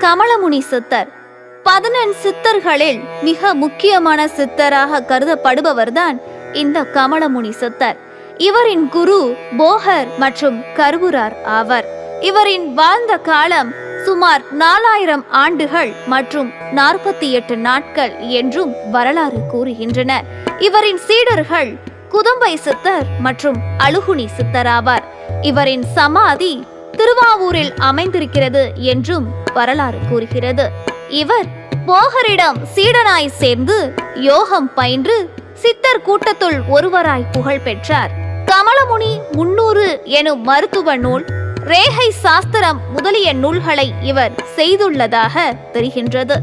கமலமுனி சித்தர். பதினெண் சித்தர்களில் மிக முக்கியமான சித்தராக கருதப்படுபவர்தான் இந்த கமலமுனி சித்தர். இவரின் குரு போகர் மற்றும் கருவூரார் ஆவர். இவரின் வாழ்ந்த காலம் சுமார் நாலாயிரம் ஆண்டுகள் மற்றும் நாற்பத்தி எட்டு நாட்கள் என்றும் வரலாறு கூறுகின்றன. இவரின் சீடர்கள் குதம்பை சித்தர் மற்றும் அழுகுனி சித்தர் ஆவார். இவரின் சமாதி திருவாவூரில் அமைந்திருக்கிறது என்றும் வரலாறு கூறுகிறது. இவர் போகரிடம் சீடனாய் சேர்ந்து யோகம் பயின்று சித்தர் கூட்டத்துள் ஒருவராய் புகழ் பெற்றார். கமலமுனி முன்னூறு எனும் மருத்துவ நூல் ரேகை சாஸ்திரம் முதலிய நூல்களை இவர் செய்துள்ளதாக தெரிகின்றது.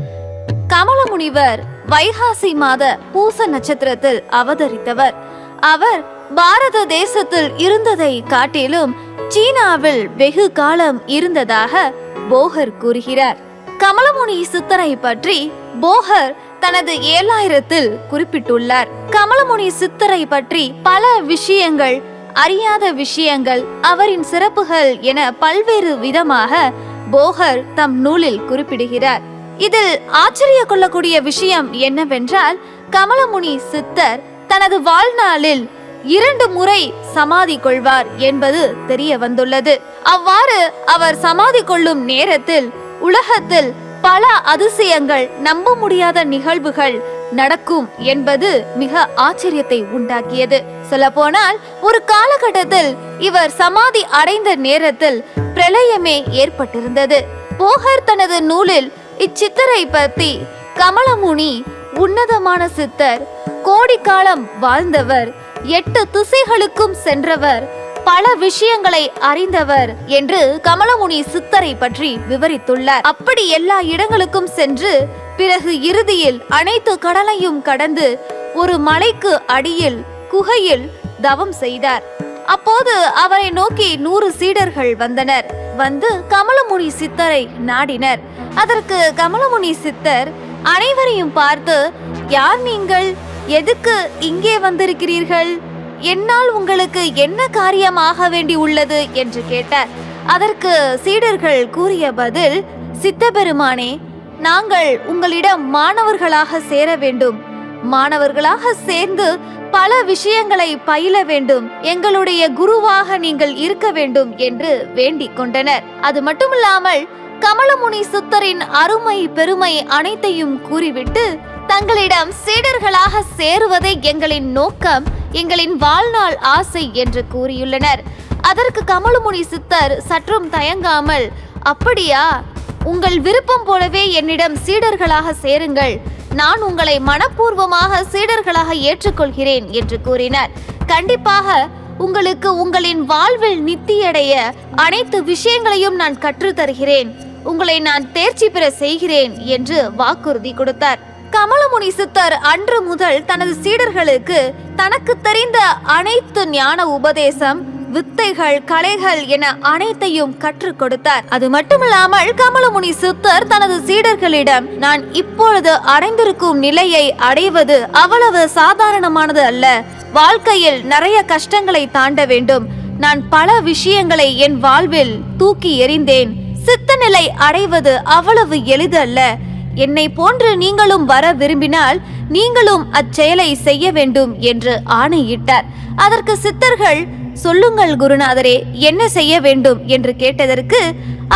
கமலமுனிவர் வைகாசி மாத பூச நட்சத்திரத்தில் அவதரித்தவர். அவர் பாரத தேசத்தில் இருந்ததை காட்டிலும் சீனாவில் வெகு காலம் இருந்ததாக போகர் கூறுகிறார். கமலமுனி சித்தரை பற்றி போகர் தனது ஏழாயிரத்தில் குறிப்பிட்டுள்ளார். கமலமுனி சித்தரை பற்றி பல விஷயங்கள் அறியாத விஷயங்கள் அவரின் சிறப்புகள் என பல்வேறு விதமாக போகர் தம் நூலில் குறிப்பிடுகிறார். இதில் ஆச்சரிய கொள்ளக்கூடிய விஷயம் என்னவென்றால் கமலமுனி சித்தர் தனது வாழ்நாளில் இரண்டு முறை சமாதி கொள்வார் என்பது தெரிய வந்துள்ளது. அவ்வாறு அவர் சமாதி கொள்ளும் நேரத்தில் உலகத்தில் பல அதிசயங்கள் நம்ப முடியாத நிகழ்வுகள் நடக்கும் என்பது மிக ஆச்சரியத்தை உண்டாக்கியது. சொல்லப்போனால் ஒரு காலகட்டத்தில் இவர் சமாதி அடைந்த நேரத்தில் பிரளயமே ஏற்பட்டிருந்தது. போகர் தனது நூலில் இச்சித்தரை பற்றி கமலமுனி உன்னதமான சித்தர் கோடி காலம் வாழ்ந்தவர் எட்டு திசைகளுக்கும் சென்றவர். பல விஷயங்களை அறிந்தவர் என்று கமலமுனி சித்தரை பற்றி விவரித்துள்ளார். அப்படி எல்லா இடங்களுக்கும் சென்று பிறகு இறுதியில் அனைத்து கடலையும் கடந்து ஒரு மலைக்கு அடியில் குகையில் தவம் செய்தார். அப்போது அவரை நோக்கி நூறு சீடர்கள் வந்தனர். வந்து கமலமுனி சித்தரை நாடினர். அதற்கு கமலமுனி சித்தர் அனைவரையும் பார்த்து யார் நீங்கள்? எதுக்கு இங்கே வந்திருக்கிறீர்கள்? என்னால் உங்களுக்கு என்ன காரியம் ஆக வேண்டி உள்ளது? என்று கேட்டார். அதற்கு சீடர்கள் கூறிய பதில் சித்தபெருமானே நாங்கள் உங்களிடம் மாணவர்களாக சேர வேண்டும். மாணவர்களாக சேர்ந்து பல விஷயங்களை பயில வேண்டும். எங்களுடைய குருவாக நீங்கள் இருக்க வேண்டும் என்று வேண்டிக் கொண்டனர். அது மட்டுமில்லாமல் கமலமுனி சுத்தரின் அருமை பெருமை அனைத்தையும் கூறிவிட்டு தங்களிடம் சீடர்களாக சேருவதே எங்களின் நோக்கம் எங்களின் வாழ்நாள் ஆசை என்று கூறியுள்ளனர். அதற்கு கமலமுனி சித்தர் சற்றும் தயங்காமல் அப்படியா? உங்கள் விருப்பம் போலவே என்னிடம் சீடர்களாக சேருங்கள். நான் உங்களை மனப்பூர்வமாக சீடர்களாக ஏற்றுக்கொள்கிறேன் என்று கூறினார். கண்டிப்பாக உங்களுக்கு உங்களின் வாழ்வில் நித்தியடைய அனைத்து விஷயங்களையும் நான் கற்றுத்தருகிறேன். உங்களை நான் தேர்ச்சி பெற செய்கிறேன் என்று வாக்குறுதி கொடுத்தார். கமலமுனி சித்தர் அன்று முதல் தனது சீடர்களுக்கு தனக்கு தெரிந்த அனைத்து ஞான உபதேசம் வித்தைகள் கலைகள் என அனைத்தையும் கற்றுக் கொடுத்தார். அது மட்டுமில்லாமல் கமலமுனி சித்தர் தனது சீடர்களிடம் நான் இப்பொழுது அடைந்திருக்கும் நிலையை அடைவது அவ்வளவு சாதாரணமானது அல்ல. வாழ்க்கையில் நிறைய கஷ்டங்களை தாண்ட வேண்டும். நான் பல விஷயங்களை என் வாழ்வில் தூக்கி எறிந்தேன். சித்த நிலை அடைவது அவ்வளவு எளிதல்ல என்னை போன்று நீங்களும் வர விரும்பினால் நீங்களும் அச்செயலை செய்ய வேண்டும் என்று ஆணையிட்டார். அதற்கு சித்தர்கள் சொல்லுங்கள் குருநாதரே என்ன செய்ய வேண்டும்? என்று கேட்டதற்கு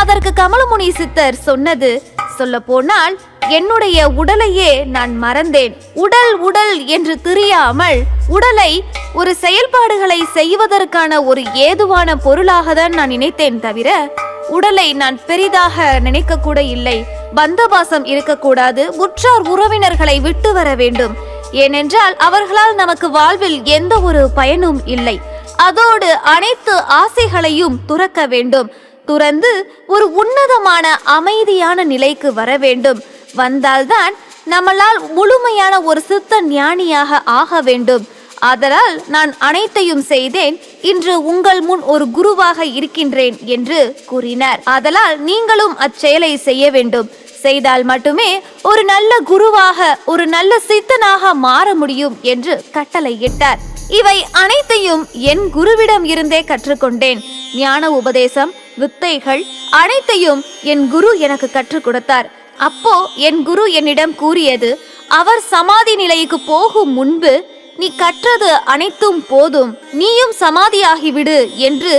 அதற்கு கமலமுனி சித்தர் சொன்னது சொல்ல போனால் என்னுடைய உடலையே நான் மறந்தேன். உடல் உடல் என்று தெரியாமல் உடலை ஒரு செயல்பாடுகளை செய்வதற்கான ஒரு ஏதுவான பொருளாக தான் நான் நினைத்தேன் தவிர உடலை நான் பெரிதாக நினைக்க கூட இல்லை. பந்தபாசம் இருக்கக்கூடாது. உற்றார் உறவினர்களை விட்டு வர வேண்டும். ஏனென்றால் அவர்களால் நமக்கு வாழ்வில் எந்த ஒரு பயனும் இல்லை. அதோடு அனைத்து ஆசைகளையும் துறக்க வேண்டும். துறந்து ஒரு உன்னதமான அமைதியான நிலைக்கு வர வேண்டும். வந்தால்தான் நம்மளால் முழுமையான ஒரு சித்த ஞானியாக ஆக வேண்டும். ஆதலால் நான் அனைத்தையும் செய்தேன். இன்று உங்கள் முன் ஒரு குருவாக இருக்கின்றேன் என்று கூறினார். ஆதலால் நீங்களும் அச்செயலை செய்ய வேண்டும். செய்தால் மட்டுமே ஒரு நல்ல குருவாக ஒரு நல்ல சித்தனாக மாற முடியும் என்று கட்டளையிட்டார். இவை அனைத்தையும் என் குருவிடம் இருந்தே கற்றுக்கொண்டேன். ஞான உபதேசம் வித்தைகள் அனைத்தையும் என் குரு எனக்கு கற்றுக் கொடுத்தார். அப்போ என் குரு என்னிடம் கூறியது அவர் சமாதி நிலைக்கு போகும் முன்பு நீ கற்றது அனைத்தும் போதும். நீயும் சமாதியாகிவிடு என்று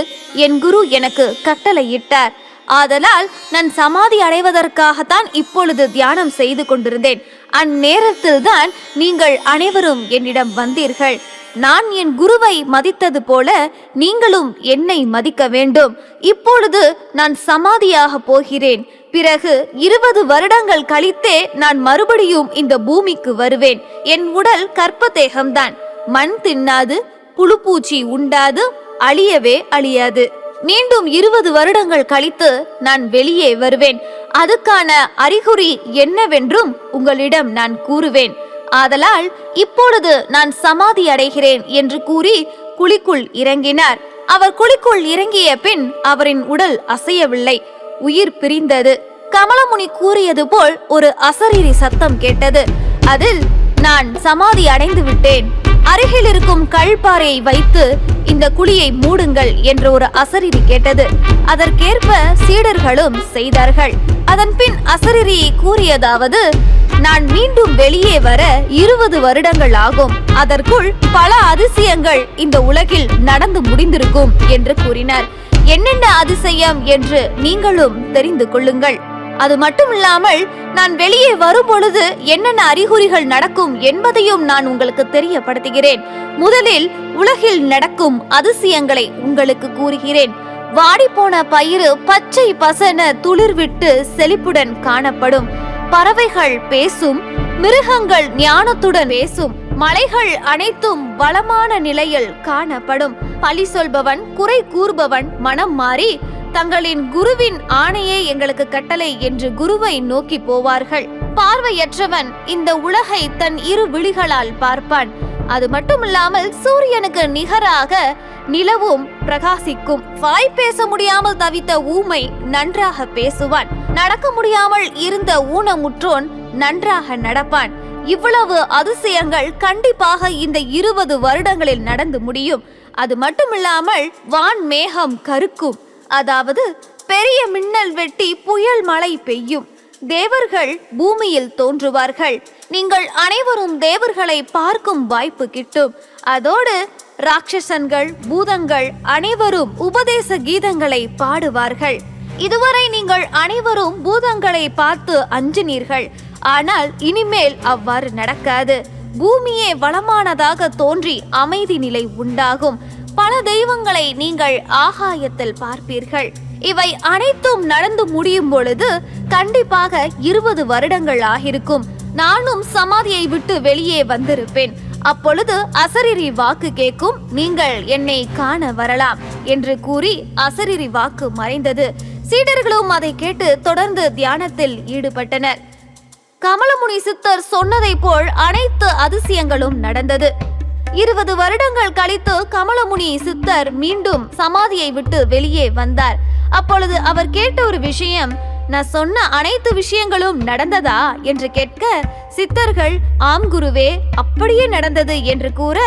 என் குரு எனக்கு கட்டளையிட்டார். ஆதலால் நான் சமாதி அடைவதற்காகத்தான் இப்பொழுது தியானம் செய்து கொண்டிருந்தேன். அந்நேரத்தில்தான் நீங்கள் அனைவரும் என்னிடம் வந்தீர்கள். நான் என் குருவை மதித்தது போல நீங்களும் என்னை மதிக்க வேண்டும். இப்பொழுது நான் சமாதியாக போகிறேன். பிறகு இருபது வருடங்கள் கழித்தே நான் மறுபடியும் இந்த பூமிக்கு வருவேன். என் உடல் கற்பதேகம்தான் மண் தின்னாது புழுப்பூச்சி உண்டாது அழியவே அழியாது. மீண்டும் இருபது வருடங்கள் கழித்து நான் வெளியே வருவேன். அதுக்கான அறிகுறி என்னவென்றும் உங்களிடம் நான் கூறுவேன். ஆதலால் இப்பொழுது நான் சமாதி அடைகிறேன் என்று கூறி குழிக்குள் இறங்கினார். அவர் குழிக்குள் இறங்கிய பின் அவரின் உடல் அசையவில்லை. உயிர் பிரிந்தது. கமலமுனி கூறியது போல் ஒரு அசரீரி சத்தம் கேட்டது. அதில் நான் சமாதி அடைந்து விட்டேன் அருகில் இருக்கும் கல்பாறையை வைத்து இந்த குழியை மூடுங்கள் என்ற ஒரு அசரிரி கேட்டது. அதற்கேற்ப சீடர்களும் செய்தார்கள். அதன் பின் அசரீரி கூறியதாவது நான் மீண்டும் வெளியே வர இருபது வருடங்கள் ஆகும். அதற்குள் பல அதிசயங்கள் இந்த உலகில் நடந்து முடிந்திருக்கும் என்று கூறினார். என்னென்ன அதிசயம்? என்று நீங்களும் தெரிந்து கொள்ளுங்கள். அது மட்டும் இல்லாமல் நான் வெளியே வரும்பொழுது என்னென்ன அறிகுறிகள் நடக்கும் என்பதையும் நான் உங்களுக்கு தெரியப்படுத்துகிறேன். முதலில் உலகில் நடக்கும் அதிசயங்களை உங்களுக்கு கூறுகிறேன். வாடிப்போன பயிறு பச்சை பசன துளிர்விட்டு செழிப்புடன் காணப்படும். பறவைகள் பேசும் மிருகங்கள் ஞானத்துடன் பேசும் மலைகள் அனைத்தும் வளமான நிலையில் காணப்படும். பழி சொல்பவன் குறை கூறுபவன் மனம் மாறி தங்களின் குருவின் ஆணையே எங்களுக்கு கட்டளை என்று குருவை நோக்கி போவார்கள். பார்வையற்றவன் இந்த உலகை தன் இரு விழிகளால் பார்ப்பான். அது மட்டுமில்லாமல் சூரியனுக்கு நிகராக நிலவும் பிரகாசிக்கும். வாய் பேச முடியாமல் தவித்த ஊமை நன்றாக பேசுவான். நடக்க முடியாமல் இருந்த ஊனமுற்றோன் நன்றாக நடப்பான். இவ்வளவு அதிசயங்கள் கண்டிப்பாக இந்த இருபது வருடங்களில் நடந்து முடியும். அது மட்டுமில்லாமல் வான் மேகம் கருக்கும். அதாவது பெரிய மின்னல் வெட்டி புயல் மழை பெய்யும். தேவர்கள் பூமியில் தோன்றுவார்கள். நீங்கள் அனைவரும் தேவர்களை பார்க்கும் வாய்ப்பு கிட்டும். அதோடு ராட்சசன்கள் பூதங்கள் அனைவரும் உபதேச கீதங்களை பாடுவார்கள். இதுவரை நீங்கள் அனைவரும் பூதங்களை பார்த்து அஞ்சினீர்கள். ஆனால் இனிமேல் அவ்வாறு நடக்காது. பூமியே வளமானதாக தோன்றி அமைதி நிலை உண்டாகும். பல தெய்வங்களை நீங்கள் ஆகாயத்தில் பார்ப்பீர்கள். இவை அனைத்தும் நடந்து முடியும் பொழுது கண்டிப்பாக இருபது வருடங்கள் ஆகிருக்கும். நானும் சமாதியை விட்டு வெளியே வந்திருப்பேன். அப்பொழுது அசரிரி வாக்கு கேட்கும் நீங்கள் என்னை காண வரலாம் என்று கூறி அசரிரி வாக்கு மறைந்தது. சீடர்களும் அதை கேட்டு தொடர்ந்து தியானத்தில் ஈடுபட்டனர். கமலமுனி சித்தர் சொன்னதைப் போல் அனைத்து அதிசயங்களும் நடந்தது. இருபது வருடங்கள் கழித்து கமலமுனி சித்தர் மீண்டும் சமாதியை விட்டு வெளியே வந்தார். அப்பொழுது அவர் கேட்ட ஒரு விஷயம் நான் சொன்ன அனைத்து விஷயங்களும் நடந்ததா? என்று கேட்க சித்தர்கள் ஆம் குருவே அப்படியே நடந்தது என்று கூற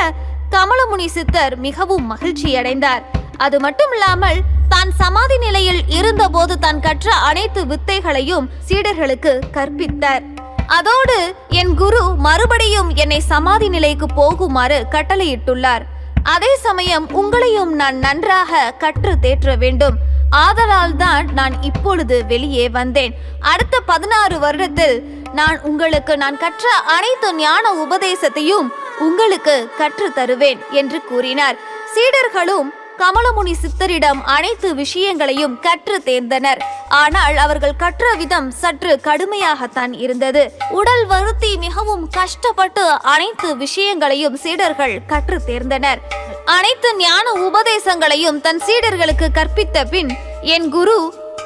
கமலமுனி சித்தர் மிகவும் மகிழ்ச்சி அடைந்தார். அது மட்டுமில்லாமல் தான் சமாதி நிலையில் இருந்தபோது தான் கற்ற அனைத்து வித்தைகளையும் சீடர்களுக்கு கற்பித்தார். அதோடு என் குரு மறுபடியும் என்னை சமாதி நிலைக்கு போகுமாறு கட்டளையிட்டுள்ளார். அதே சமயம் உங்களையும் நான் நன்றாக கற்று தேற்ற வேண்டும். ஆதலால் தான் நான் இப்பொழுது வெளியே வந்தேன். அடுத்த பதினாறு வருடத்தில் நான் உங்களுக்கு நான் கற்ற அனைத்து ஞான உபதேசத்தையும் உங்களுக்கு கற்று தருவேன் என்று கூறினார். சீடர்களும் கமலமுனி சித்தரிடம் அனைத்து விஷயங்களையும் கற்று தேர்ந்தனர். ஆனால் அவர்கள் கற்ற விதம் சற்று கடுமையாகத்தான் இருந்தது. உடல் வருத்தி மிகவும் கஷ்டப்பட்டு அனைத்து விஷயங்களையும் சீடர்கள் கற்று தேர்ந்தனர். அனைத்து ஞான உபதேசங்களையும் தன் சீடர்களுக்கு கற்பித்த பின் என் குரு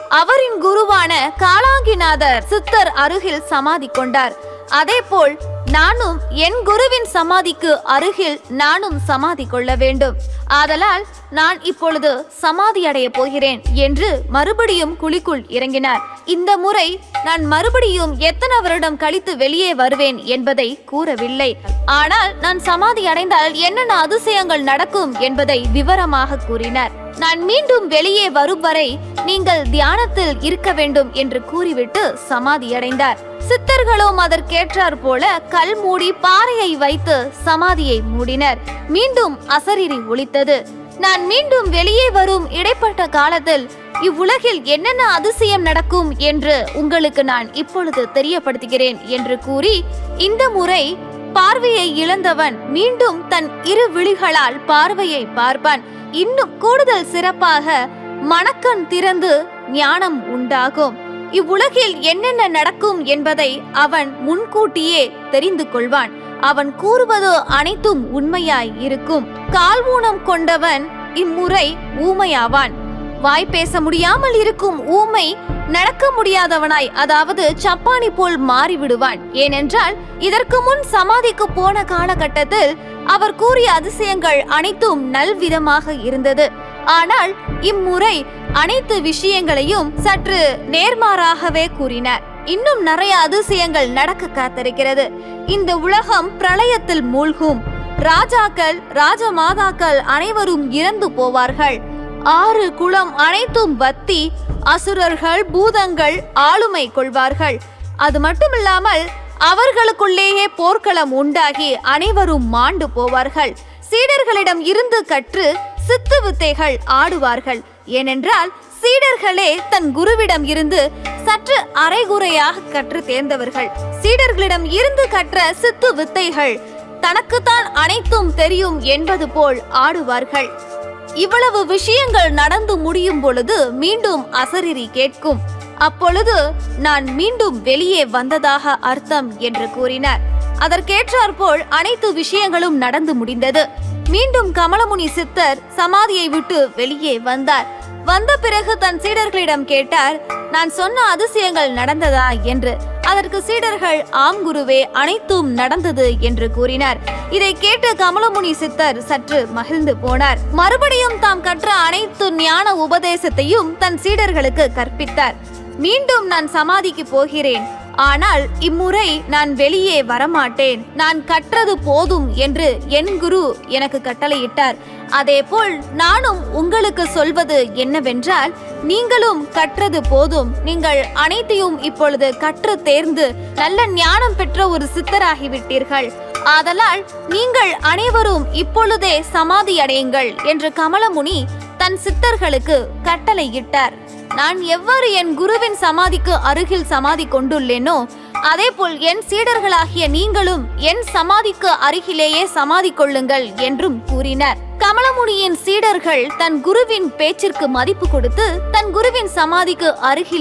அவரின் குருவான காலாங்கிநாதர் சித்தர் அருகில் சமாதி கொண்டார். அதேபோல் நானும் என் குருவின் சமாதிக்கு அருகில் நானும் சமாதி கொள்ள வேண்டும். ஆதலால் நான் இப்பொழுது சமாதி அடைய போகிறேன் என்று மறுபடியும் குழிக்குள் இறங்கினார். இந்த முறை நான் மறுபடியும் எத்தனை வருடம் கழித்து வெளியே வருவேன் என்பதை கூறவில்லை. ஆனால் நான் சமாதி அடைந்தால் என்னென்ன அதிசயங்கள் நடக்கும் என்பதை விவரமாக கூறினார். நான் மீண்டும் வெளியே வரும் வரை நீங்கள் தியானத்தில் இருக்க வேண்டும் என்று கூறிவிட்டு சமாதியடைந்தார். சித்தர்களும் அதற்கேற்றார் போல கல் மூடி பாறையை வைத்து சமாதியை மூடினர். மீண்டும் அசரீரி ஒலித்தது. நான் மீண்டும் வெளியே வரும் இடைப்பட்ட காலத்தில் இவ்வுலகில் என்னென்ன அதிசயம் நடக்கும் என்று உங்களுக்கு நான் இப்பொழுது தெரியப்படுத்துகிறேன் என்று கூறி இந்த முறை பார்வையை இழந்தவன் மீண்டும் தன் இரு விழிகளால் பார்வையை பார்ப்பான். இன்னும் கூடுதல் சிறப்பாக மனக்கண் திறந்து ஞானம் உண்டாகும். இவ்வுலகில் என்னென்ன நடக்கும் என்பதை அவன் முன்கூட்டியே தெரிந்து கொள்வான். அவன் கூறுவது அனைத்தும் உண்மையாய் இருக்கும். கால் ஊனம் கொண்டவன் இம்முறை ஊமையாவான். வாய் பேச முடியாமல் இருக்கும் ஊமை நடக்க முடியாதவனாய் அதாவது சப்பானி போல் மாறிவிடுவான். ஏனென்றால் இதற்கு முன் சமாதிக்கு போன காலகட்டத்தில் அவர் கூறிய அதிசயங்கள் அனைத்தும் நல்விதமாக இருந்தது. ஆனால் இம்முறை அனைத்து விஷயங்களையும் சற்று நேர்மாறாகவே கூறினார். இன்னும் நிறைய அதிசயங்கள் நடக்க காத்திருக்கிறது. இந்த உலகம் பிரளயத்தில் மூழ்கும். ராஜாக்கள் ராஜமாதாக்கள் அனைவரும் இறந்து போவார்கள். ஆறு குளம் அனைத்தும் வத்தி அசுரர்கள் பூதங்கள் ஆளுமை கொள்வார்கள். அது மட்டுமில்லாமல் அவர்களுக்குள்ளேயே போர்க்களம் உண்டாகி அனைவரும் மாண்டு போவார்கள். சீடர்களிடம் இருந்து கற்று சித்து வித்தைகள் ஆடுவார்கள். ஏனென்றால் சீடர்களே தன் குருவிடம் இருந்து சற்று அரைகுறையாக கற்று தேர்ந்தவர்கள். சீடர்களிடம் இருந்து கற்ற சித்து வித்தைகள் தனக்குத்தான் அனைத்தும் தெரியும் என்பது போல் ஆடுவார்கள். இவ்வளவு விஷயங்கள் நடந்து முடியும் பொழுது மீண்டும் அசரிரி கேட்கும். அப்பொழுது நான் மீண்டும் வெளியே வந்ததாக அர்த்தம் என்று கூறினார். அதற்கேற்றாற்போல் அனைத்து விஷயங்களும் நடந்து முடிந்தது. மீண்டும் கமலமுனி சித்தர் சமாதியை விட்டு வெளியே வந்தார். வந்த பிறகு தன் சீடர்களிடம் கேட்டார் நான் சொன்ன அதிசயங்கள் நடந்ததா? என்று. அதற்கு சீடர்கள் ஆம் குருவே அனைத்தும் நடந்தது என்று கூறினார். இதை கேட்டு கமலமுனி சித்தர் சற்று மகிழ்ந்து போனார். மறுபடியும் தாம் கற்ற அனைத்து ஞான உபதேசத்தையும் தன் சீடர்களுக்கு கற்பித்தார். மீண்டும் நான் சமாதிக்கு போகிறேன். ஆனால் இம்முறை நான் வெளியே வரமாட்டேன். நான் கற்றது போதும் என்று என் குரு எனக்கு கட்டளையிட்டார். அதேபோல் நானும் உங்களுக்கு சொல்வது என்னவென்றால் நீங்களும் கற்றது போதும். நீங்கள் அனைத்தையும் இப்பொழுது கற்று தேர்ந்து நல்ல ஞானம் பெற்ற ஒரு சித்தராகிவிட்டீர்கள். ஆதலால் நீங்கள் அனைவரும் இப்பொழுதே சமாதி அடையுங்கள் என்று கமலமுனி தன் சித்தர்களுக்கு கட்டளையிட்டார். நான் எவ்வாறு என் குருவின் சமாதிக்கு அருகில் சமாதி கொண்டுள்ளேனோ அதேபோல் என் சீடர்களாகிய நீங்களும் என் சமாதிக்கு அருகிலேயே சமாதி கொள்ளுங்கள் என்றும் கூறினர். கமலமுனியின் சீடர்கள் தன் குருவின் பேச்சிற்கு மதிப்பு கொடுத்து தன் குருவின் சமாதிக்கு அருகிலே